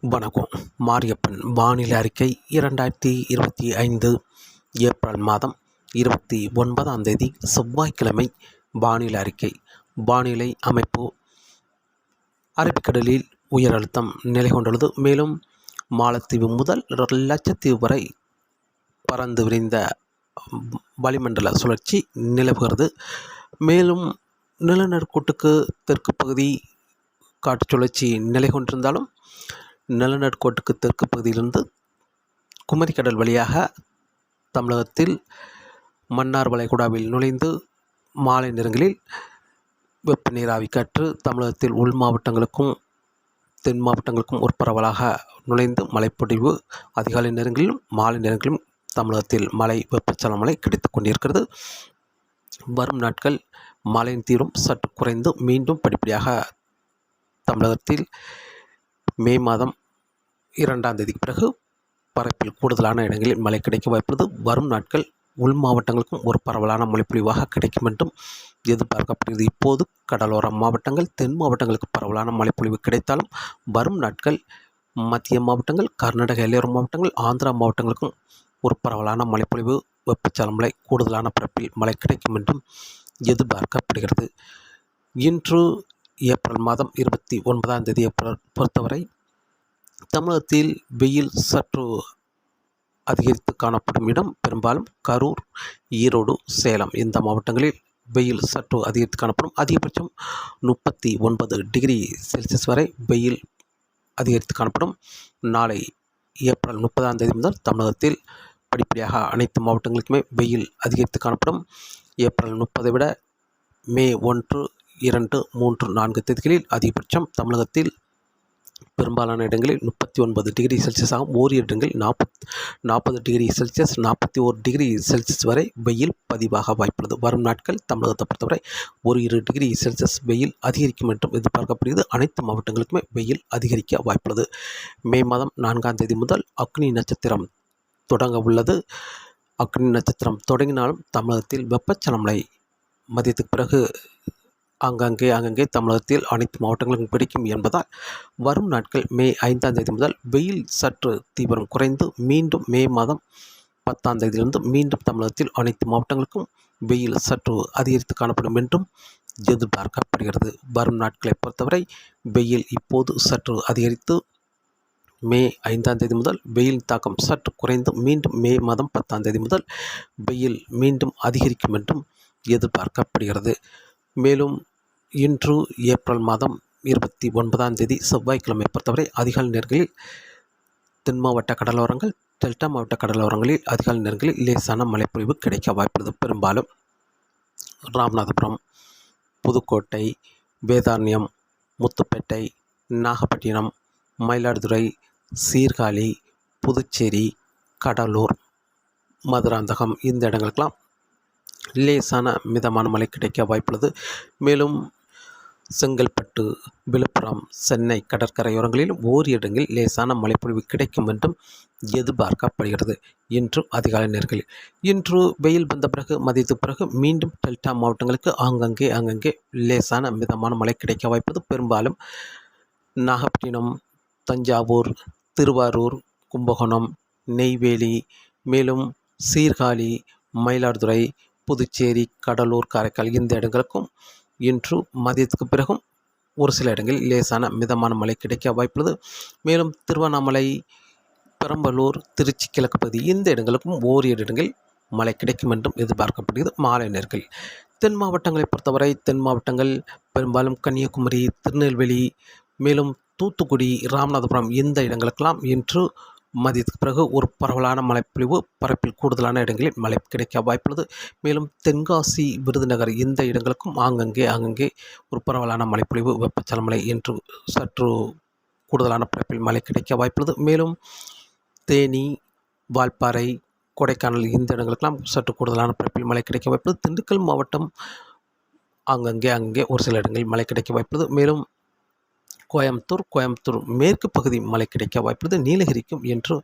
வணக்கம். மாரியப்பன் வானிலை அறிக்கை இரண்டாயிரத்தி இருபத்தி ஐந்து ஏப்ரல் மாதம் இருபத்தி ஒன்பதாம் தேதி செவ்வாய்க்கிழமை வானிலை அறிக்கை. வானிலை அமைப்பு அரபிக்கடலில் உயர் அழுத்தம் நிலை கொண்டுள்ளது மேலும் மாலத்தீவு முதல் லட்சத்தீவு வரை பறந்து விரிந்த வளிமண்டல சுழற்சி நிலவுகிறது. மேலும் நிலநடுக்கூட்டுக்கு தெற்கு பகுதி காட்டுச்சுழற்சி நிலை கொண்டிருந்தாலும் நிலநடுக்கோட்டுக்கு தெற்கு பகுதியிலிருந்து குமரிக்கடல் வழியாக தமிழகத்தில் மன்னார் வளைகுடாவில் நுழைந்து மாலை நேரங்களில் வெப்ப நீராவி காற்று தமிழகத்தில் உள் மாவட்டங்களுக்கும் தென் மாவட்டங்களுக்கும் ஒரு பரவலாக நுழைந்து மழைப்பொழிவு அதிகாலை நேரங்களிலும் மாலை நேரங்களிலும் தமிழகத்தில் மழை வெப்பச்சல மழை கிடைத்து கொண்டிருக்கிறது. வரும் நாட்கள் மழையின் தீவிரம் சற்று குறைந்து மீண்டும் படிப்படியாக தமிழகத்தில் மே மாதம் இரண்டாம் தேதிக்கு பிறகு பரப்பில் கூடுதலான இடங்களில் மழை கிடைக்க வாய்ப்புள்ளது. வரும் நாட்கள் உள் மாவட்டங்களுக்கும் ஒரு பரவலான மழைப்பொழிவாக கிடைக்கும் என்றும் எதிர்பார்க்கப்படுகிறது. இப்போது கடலோர மாவட்டங்கள் தென் மாவட்டங்களுக்கு பரவலான மழைப்பொழிவு கிடைத்தாலும் வரும் நாட்கள் மத்திய மாவட்டங்கள் கர்நாடக எல்லையோர மாவட்டங்கள் ஆந்திரா மாவட்டங்களுக்கும் ஒரு பரவலான மழைப்பொழிவு வெப்பச்சல மழை கூடுதலான பரப்பில் மழை கிடைக்கும் என்றும் எதிர்பார்க்கப்படுகிறது. இன்று ஏப்ரல் மாதம் இருபத்தி ஒன்பதாம் தேதி ஏப்ரல் பொறுத்தவரை தமிழகத்தில் வெயில் சற்று அதிகரித்து காணப்படும் இடம். பெரும்பாலும் கரூர் ஈரோடு சேலம் இந்த மாவட்டங்களில் வெயில் சற்று அதிகரித்து காணப்படும். அதிகபட்சம் முப்பத்தி ஒன்பது டிகிரி செல்சியஸ் வரை வெயில் அதிகரித்து காணப்படும். நாளை ஏப்ரல் முப்பதாம் தேதி முதல் தமிழகத்தில் படிப்படியாக அனைத்து மாவட்டங்களுக்குமே வெயில் அதிகரித்து காணப்படும். ஏப்ரல் முப்பதை விட மே ஒன்று இரண்டு மூன்று நான்கு தேதிகளில் அதிகபட்சம் தமிழகத்தில் பெரும்பாலான இடங்களில் முப்பத்தி ஒன்பது டிகிரி செல்சியஸாகவும் ஓரிரு இடங்களில் நாற்பத் நாற்பது டிகிரி செல்சியஸ் நாற்பத்தி ஓரு டிகிரி செல்சியஸ் வரை வெயில் பதிவாக வாய்ப்புள்ளது. வரும் நாட்கள் தமிழகத்தை பொறுத்தவரை ஒரு இரு டிகிரி செல்சியஸ் வெயில் அதிகரிக்கும் என்றும் எதிர்பார்க்கப்படுகிறது. அனைத்து மாவட்டங்களுக்குமே வெயில் அதிகரிக்க வாய்ப்புள்ளது. மே மாதம் நான்காம் தேதி முதல் அக்னி நட்சத்திரம் தொடங்க உள்ளது. அக்னி நட்சத்திரம் தொடங்கினாலும் தமிழகத்தில் வெப்பச்சலமலை மதியத்துக்கு பிறகு அங்கங்கே அங்கங்கே தமிழகத்தில் அனைத்து மாவட்டங்களுக்கும் பிடிக்கும் என்பதால் வரும் நாட்கள் மே ஐந்தாம் தேதி முதல் வெயில் சற்று தீவிரம் குறைந்து மீண்டும் மே மாதம் பத்தாம் தேதியிலிருந்து மீண்டும் தமிழகத்தில் அனைத்து மாவட்டங்களுக்கும் வெயில் சற்று அதிகரித்து காணப்படும் என்றும் எதிர்பார்க்கப்படுகிறது. வரும் நாட்களை பொறுத்தவரை வெயில் இப்போது சற்று அதிகரித்து மே ஐந்தாம் தேதி முதல் வெயில் தாக்கம் சற்று குறைந்து மீண்டும் மே மாதம் பத்தாம் தேதி முதல் வெயில் மீண்டும் அதிகரிக்கும் என்றும் எதிர்பார்க்கப்படுகிறது. மேலும் இன்று ஏப்ரல் மாதம் இருபத்தி ஒன்பதாம் தேதி செவ்வாய்க்கிழமை பொறுத்தவரை அதிகாலை நேரங்களில் தென் மாவட்ட கடலோரங்கள் டெல்டா மாவட்ட கடலோரங்களில் அதிகாலை நேரங்களில் லேசான மழைப்பொழிவு கிடைக்க வாய்ப்புள்ளது. பெரும்பாலும் ராமநாதபுரம் புதுக்கோட்டை வேதாரண்யம் முத்துப்பேட்டை நாகப்பட்டினம் மயிலாடுதுறை சீர்காழி புதுச்சேரி கடலூர் மதுராந்தகம் இந்த இடங்களுக்கெல்லாம் லேசான மிதமான மழை கிடைக்க வாய்ப்புள்ளது. மேலும் செங்கல்பட்டு விழுப்புரம் சென்னை கடற்கரையோரங்களில் ஓரி இடங்களில் லேசான மழைப்பொழிவு கிடைக்கும் என்றும் எதிர்பார்க்கப்படுகிறது இன்று அதிகாலை நேரங்களில் இன்று வெயில் வந்த பிறகு மதியத்துக்கு பிறகு மீண்டும் டெல்டா மாவட்டங்களுக்கு ஆங்கங்கே அங்கங்கே லேசான மிதமான மழை கிடைக்க வாய்ப்பது பெரும்பாலும் நாகப்பட்டினம் தஞ்சாவூர் திருவாரூர் கும்பகோணம் நெய்வேலி மேலும் சீர்காழி மயிலாடுதுறை புதுச்சேரி கடலூர் காரைக்கால் இந்த இடங்களுக்கும் இன்று மதியத்துக்கு பிறகும் ஒரு சில இடங்களில் லேசான மிதமான மழை கிடைக்க வாய்ப்புள்ளது. மேலும் திருவண்ணாமலை பெரம்பலூர் திருச்சி கிழக்கு பகுதி இந்த இடங்களுக்கும் ஓரிரு இடங்களில் மழை கிடைக்கும் என்றும் எதிர்பார்க்கப்படுகிறது மாலை நேர்கள். தென் மாவட்டங்களை பொறுத்தவரை தென் மாவட்டங்கள் பெரும்பாலும் கன்னியாகுமரி திருநெல்வேலி மேலும் தூத்துக்குடி ராமநாதபுரம் இந்த இடங்களுக்கெல்லாம் இன்று மதியத்துக்கு பிறகு ஒரு பரவலான மழைப்பொழிவு பரப்பில் கூடுதலான இடங்களில் மழை கிடைக்க வாய்ப்புள்ளது. மேலும் தென்காசி விருதுநகர் இந்த இடங்களுக்கும் ஆங்கங்கே ஆங்கங்கே ஒரு பரவலான மழைப்பொழிவு வெப்பச்சல மழை என்று சற்று கூடுதலான பரப்பில் மழை கிடைக்க வாய்ப்புள்ளது. மேலும் தேனி வால்பாறை கொடைக்கானல் இந்த இடங்களுக்கெல்லாம் சற்று கூடுதலான பரப்பில் மழை கிடைக்க வாய்ப்புள்ளது. திண்டுக்கல் மாவட்டம் அங்கங்கே அங்கே ஒரு சில இடங்களில் மழை கிடைக்க வாய்ப்புள்ளது. மேலும் கோயம்புத்தூர் கோயம்புத்தூர் மேற்கு பகுதி மழை கிடைக்க வாய்ப்புள்ளது நீலகிரிக்கும் என்று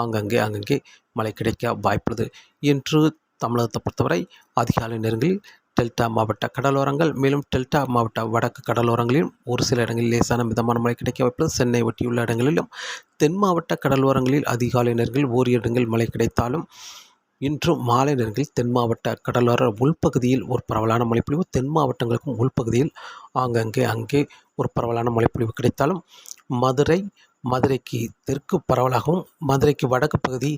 ஆங்கங்கே அங்கங்கே மழை கிடைக்க வாய்ப்புள்ளது. இன்று தமிழகத்தை பொறுத்தவரை அதிகாலை நேரங்களில் டெல்டா மாவட்ட கடலோரங்கள் மேலும் டெல்டா மாவட்ட வடக்கு கடலோரங்களிலும் ஒரு சில இடங்களில் லேசான மிதமான மழை கிடைக்க வாய்ப்புள்ளது. சென்னை ஒட்டியுள்ள இடங்களிலும் தென் மாவட்ட கடலோரங்களில் அதிகாலை நேரங்களில் ஓரிரு இடங்களில் மழை கிடைத்தாலும் இன்று மாலை நேரங்களில் தென் மாவட்ட கடலோர உள்பகுதியில் ஒரு பரவலான மழைப்பொழிவு தென் மாவட்டங்களுக்கும் உள்பகுதியில் ஆங்கங்கே அங்கே ஒரு பரவலான மழைப்பொழிவு கிடைத்தாலும் மதுரை மதுரைக்கு தெற்கு பரவலாகவும் மதுரைக்கு வடக்கு பகுதி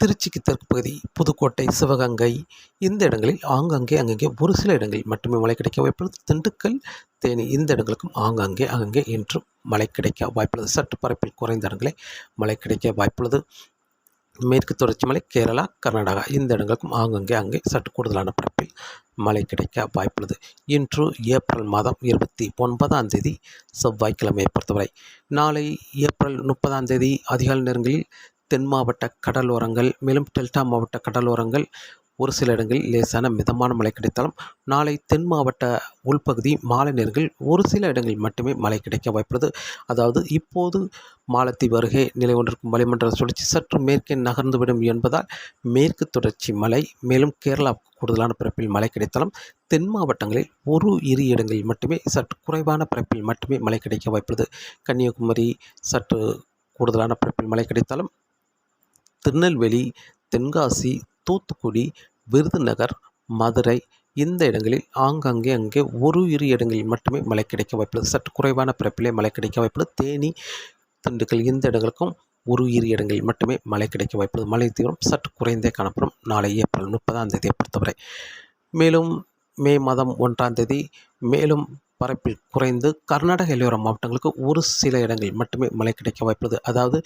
திருச்சிக்கு தெற்கு பகுதி புதுக்கோட்டை சிவகங்கை இந்த இடங்களில் ஆங்காங்கே அங்கங்கே ஒரு சில இடங்களில் மட்டுமே மழை கிடைக்க வாய்ப்புள்ளது. திண்டுக்கல் தேனி இந்த இடங்களுக்கும் ஆங்காங்கே அங்கங்கே இன்று மழை கிடைக்க வாய்ப்புள்ளது. சற்று பரப்பில் குறைந்த இடங்களே மழை கிடைக்க வாய்ப்புள்ளது. மேற்கு தொடர்ச்சி மலை கேரளா கர்நாடகா. இந்த இடங்களுக்கும் ஆங்கங்கே அங்கே சற்று கூடுதலான பரப்பில் மழை கிடைக்க வாய்ப்புள்ளது. இன்று ஏப்ரல் மாதம் இருபத்தி ஒன்பதாம் தேதி செவ்வாய்க்கிழமையை பொறுத்தவரை நாளை ஏப்ரல் முப்பதாம் தேதி அதிகாலை நேரங்களில் தென் மாவட்ட கடலோரங்கள் மேலும் டெல்டா மாவட்ட கடலோரங்கள் ஒரு சில இடங்களில் லேசான மிதமான மழை கிடைத்தாலும் நாளை தென் மாவட்ட உள்பகுதி மாலை நேரங்களில் ஒரு சில இடங்களில் மட்டுமே மழை கிடைக்க வாய்ப்புள்ளது. அதாவது இப்போது மாலத்தீவு அருகே நிலை கொண்டிருக்கும் வளிமண்டல சுழற்சி சற்று மேற்கே நகர்ந்துவிடும் என்பதால் மேற்கு தொடர்ச்சி மழை மேலும் கேரளா கூடுதலான பரப்பில் மழை கிடைத்தாலும் தென் மாவட்டங்களில் ஒரு இரு இடங்களில் மட்டுமே சற்று குறைவான பரப்பில் மட்டுமே மழை கிடைக்க வாய்ப்புள்ளது. கன்னியாகுமரி சற்று கூடுதலான பரப்பில் மழை கிடைத்தாலும் திருநெல்வேலி தென்காசி தூத்துக்குடி விருதுநகர் மதுரை இந்த இடங்களில் ஆங்காங்கே அங்கே ஒரு இரு இடங்களில் மட்டுமே மழை கிடைக்க வாய்ப்புள்ளது. சற்று குறைவான பிறப்பிலே மழை கிடைக்க வாய்ப்புள்ளது. தேனி திண்டுக்கல் இந்த இடங்களுக்கும் ஒரு இரு இடங்களில் மட்டுமே மழை கிடைக்க வாய்ப்புள்ளது. மழை தீவிரம் சற்று குறைந்தே காணப்படும். நாளை ஏப்ரல் முப்பதாம் தேதியை பொறுத்தவரை. மேலும் மே மாதம் ஒன்றாம் தேதி மேலும் பரப்பில் குறைந்து கர்நாடக எல்லையோர மாவட்டங்களுக்கு ஒரு சில இடங்களில் மட்டுமே மழை கிடைக்க வாய்ப்புள்ளது. அதாவது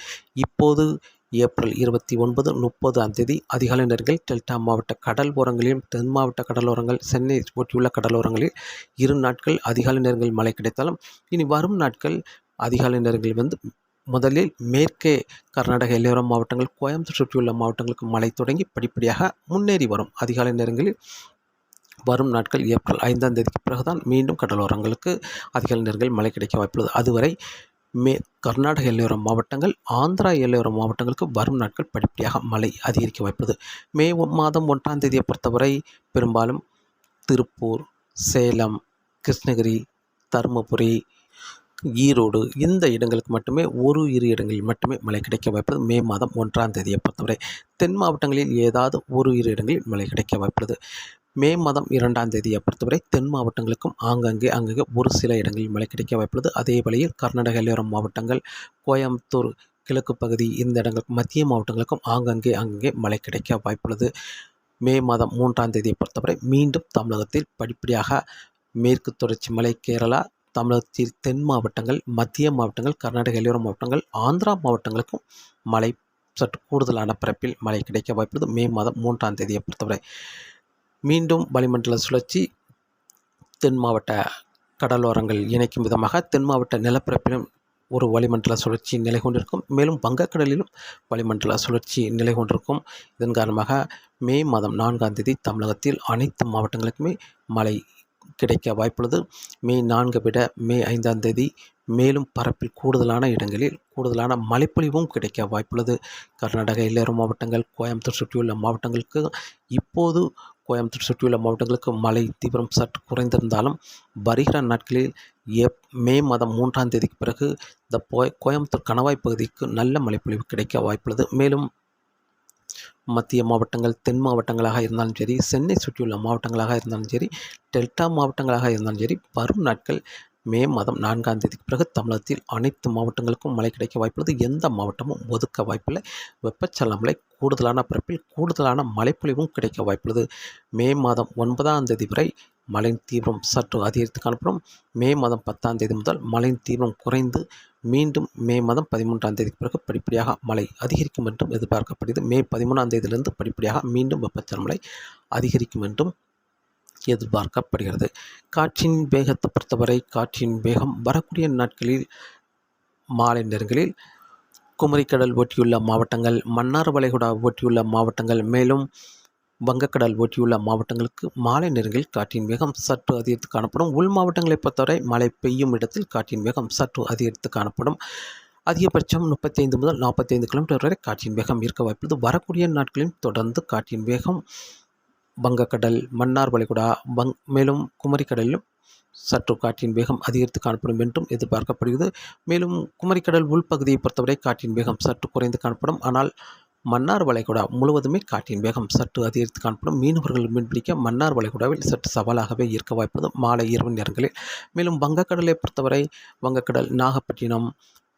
இப்போது ஏப்ரல் இருபத்தி ஒன்பது முப்பதாம் தேதி அதிகாலை நேரங்களில் டெல்டா மாவட்ட கடல் ஓரங்களிலும் தென் மாவட்ட கடலோரங்கள் சென்னை ஒட்டியுள்ள கடலோரங்களில் இரு நாட்கள் அதிகாலை நேரங்களில் மழை கிடைத்தாலும் இனி வரும் நாட்கள் அதிகாலை நேரங்களில் வந்து முதலில் மேற்கே கர்நாடக எல்லையோர மாவட்டங்கள் கோயம்புத்தூர் சுற்றியுள்ள மாவட்டங்களுக்கு மழை தொடங்கி படிப்படியாக முன்னேறி வரும். அதிகாலை நேரங்களில் வரும் நாட்கள் ஏப்ரல் ஐந்தாம் தேதிக்கு பிறகுதான் மீண்டும் கடலோரங்களுக்கு அதிகாலை நேரங்களில் மழை கிடைக்க வாய்ப்புள்ளது. அதுவரை மே கர்நாடக எல்லையோர மாவட்டங்கள் ஆந்திரா எல்லையோர மாவட்டங்களுக்கு வரும் நாட்கள் படிப்படியாக மழை அதிகரிக்க வாய்ப்புள்ளது. மே மாதம் ஒன்றாம் தேதியை பொறுத்தவரை பெரும்பாலும் திருப்பூர் சேலம் கிருஷ்ணகிரி தருமபுரி ஈரோடு இந்த இடங்களுக்கு மட்டுமே ஒரு இரு இடங்களில் மட்டுமே மழை கிடைக்க வாய்ப்பது மே மாதம் ஒன்றாம் தேதியை பொறுத்தவரை தென் மாவட்டங்களில் ஏதாவது ஒரு இரு இடங்களில் மழை கிடைக்க வாய்ப்புள்ளது. மே மாதம் இரண்டாம் தேதியை பொறுத்தவரை தென் மாவட்டங்களுக்கும் ஆங்காங்கே அங்கங்கே ஒரு சில இடங்களில் மழை கிடைக்க வாய்ப்புள்ளது. அதே வழியில் கர்நாடக எல்லோரம் மாவட்டங்கள் கோயம்புத்தூர் கிழக்கு பகுதி இந்த இடங்களுக்கு மத்திய மாவட்டங்களுக்கும் ஆங்காங்கே அங்கங்கே மழை கிடைக்க வாய்ப்புள்ளது. மே மாதம் மூன்றாம் தேதியை பொறுத்தவரை மீண்டும் தமிழகத்தில் படிப்படியாக மேற்கு தொடர்ச்சி மலை கேரளா தமிழகத்தில் தென் மாவட்டங்கள் மத்திய மாவட்டங்கள் கர்நாடக எல்லையோர மாவட்டங்கள் ஆந்திரா மாவட்டங்களுக்கும் மழை சற்று கூடுதலான பரப்பில் மழை கிடைக்க வாய்ப்புள்ளது. மே மாதம் மூன்றாம் தேதியை பொறுத்தவரை மீண்டும் வளிமண்டல சுழற்சி தென் மாவட்ட கடலோரங்கள் இணைக்கும் விதமாக தென் மாவட்ட நிலப்பரப்பிலும் ஒரு வளிமண்டல சுழற்சி நிலை கொண்டிருக்கும். மேலும் வங்கக்கடலிலும் வளிமண்டல சுழற்சி நிலை கொண்டிருக்கும். இதன் காரணமாக மே மாதம் நான்காம் தேதி தமிழகத்தில் அனைத்து மாவட்டங்களுக்குமே மழை கிடைக்க வாய்ப்புள்ளது. மே நான்கை விட மே ஐந்தாம் தேதி மேலும் பரப்பில் கூடுதலான இடங்களில் கூடுதலான மழைப்பொழிவும் கிடைக்க வாய்ப்புள்ளது. கர்நாடக எல்லையோர மாவட்டங்கள் கோயம்புத்தூர் சுற்றியுள்ள மாவட்டங்களுக்கு இப்போது கோயம்புத்தூர் சுற்றியுள்ள மாவட்டங்களுக்கு மழை தீவிரம் சற்று குறைந்திருந்தாலும் வருகிற நாட்களில் எப் மே மாதம் மூன்றாம் தேதிக்கு பிறகு இந்த கோயம்புத்தூர் கணவாய் பகுதிக்கு நல்ல மழைப்பொழிவு கிடைக்க வாய்ப்புள்ளது. மேலும் மத்திய மாவட்டங்கள் தென் மாவட்டங்களாக இருந்தாலும் சரி சென்னை சுற்றியுள்ள மாவட்டங்களாக இருந்தாலும் சரி டெல்டா மாவட்டங்களாக இருந்தாலும் சரி வரும் நாட்கள் மே மாதம் நான்காம் தேதிக்கு பிறகு தமிழகத்தில் அனைத்து மாவட்டங்களுக்கும் மழை கிடைக்க வாய்ப்புள்ளது. எந்த மாவட்டமும் ஒதுக்க வாய்ப்பில்லை. வெப்பச்சலன கூடுதலான பிறப்பில் கூடுதலான மழைப்பொழிவும் கிடைக்க வாய்ப்புள்ளது. மே மாதம் ஒன்பதாம் தேதி வரை மழையின் தீவிரம் சற்று அதிகரித்து காணப்படும். மே மாதம் பத்தாம் தேதி முதல் மழையின் தீவிரம் குறைந்து மீண்டும் மே மாதம் பதிமூன்றாம் தேதிக்கு பிறகு படிப்படியாக மழை அதிகரிக்கும் என்றும் எதிர்பார்க்கப்படுகிறது. மே பதிமூணாம் தேதியிலிருந்து படிப்படியாக மீண்டும் வெப்பச்சலன மழை அதிகரிக்கும் என்றும் எதிர்பார்க்கப்படுகிறது. காற்றின் வேகத்தை பொறுத்தவரை காற்றின் வேகம் வரக்கூடிய நாட்களில் மாலை நேரங்களில் குமரிக்கடல் ஒட்டியுள்ள மாவட்டங்கள் மன்னார் வளைகுடா ஒட்டியுள்ள மாவட்டங்கள் மேலும் வங்கக்கடல் ஒட்டியுள்ள மாவட்டங்களுக்கு மாலை நேரங்களில் காற்றின் வேகம் சற்று அதிகரித்து காணப்படும். உள் மாவட்டங்களை பொறுத்தவரை மழை பெய்யும் இடத்தில் காற்றின் வேகம் சற்று அதிகரித்து காணப்படும். அதிகபட்சம் முப்பத்தைந்து முதல் நாற்பத்தைந்து கிலோமீட்டர் வரை காற்றின் வேகம் இருக்க வாய்ப்புள்ளது. வரக்கூடிய நாட்களில் தொடர்ந்து காற்றின் வேகம் வங்கக்கடல் மன்னார் வளைகுடா வங் மேலும் குமரிக்கடலிலும் சற்று காற்றின் வேகம் அதிகரித்து காணப்படும் என்றும் எதிர்பார்க்கப்படுகிறது. மேலும் குமரிக்கடல் உள்பகுதியை பொறுத்தவரை காற்றின் வேகம் சற்று குறைந்து காணப்படும். ஆனால் மன்னார் வளைகுடா முழுவதுமே காற்றின் வேகம் சற்று அதிகரித்து காணப்படும். மீனவர்கள் மீன்பிடிக்க மன்னார் வளைகுடாவில் சற்று சவாலாகவே இருக்க வாய்ப்பது மாலை இரவு நேரங்களில். மேலும் வங்கக்கடலை பொறுத்தவரை வங்கக்கடல் நாகப்பட்டினம்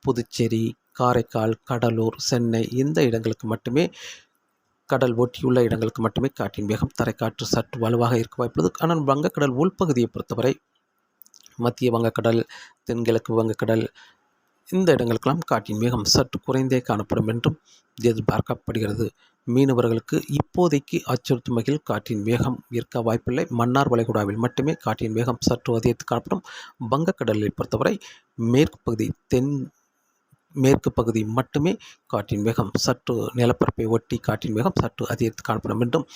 புதுச்சேரி காரைக்கால் கடலூர் சென்னை இந்த இடங்களுக்கு மட்டுமே கடல் ஒட்டியுள்ள இடங்களுக்கு மட்டுமே காற்றின் வேகம் தரைக்காற்று சற்று வலுவாக இருக்க வாய்ப்புள்ளது ஆனால் வங்கக்கடல் உள்பகுதியை பொறுத்தவரை மத்திய வங்கக்கடல் தென்கிழக்கு வங்கக்கடல் இந்த இடங்களுக்கெல்லாம் காற்றின் வேகம் சற்று குறைந்தே காணப்படும் என்றும் எதிர்பார்க்கப்படுகிறது. மீனவர்களுக்கு இப்போதைக்கு அச்சுறுத்தும் வகையில் காற்றின் வேகம் இருக்க வாய்ப்பில்லை. மன்னார் வளைகுடாவில் மட்டுமே காற்றின் வேகம் சற்று அதிகரித்து காணப்படும். வங்கக்கடலை பொறுத்தவரை மேற்கு பகுதி தென் மேற்கு பகுதி மட்டுமே காற்றின் வேகம் சற்று நிலப்பரப்பை ஒட்டி காற்றின் வேகம் சற்று அதிகரித்து காணப்படும் என்றும்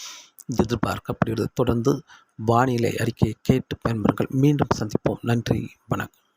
எதிர்பார்க்கப்படுகிறது. தொடர்ந்து வானிலை அறிக்கையை கேட்டு பயன்பெறுங்கள். மீண்டும் சந்திப்போம். நன்றி. வணக்கம்.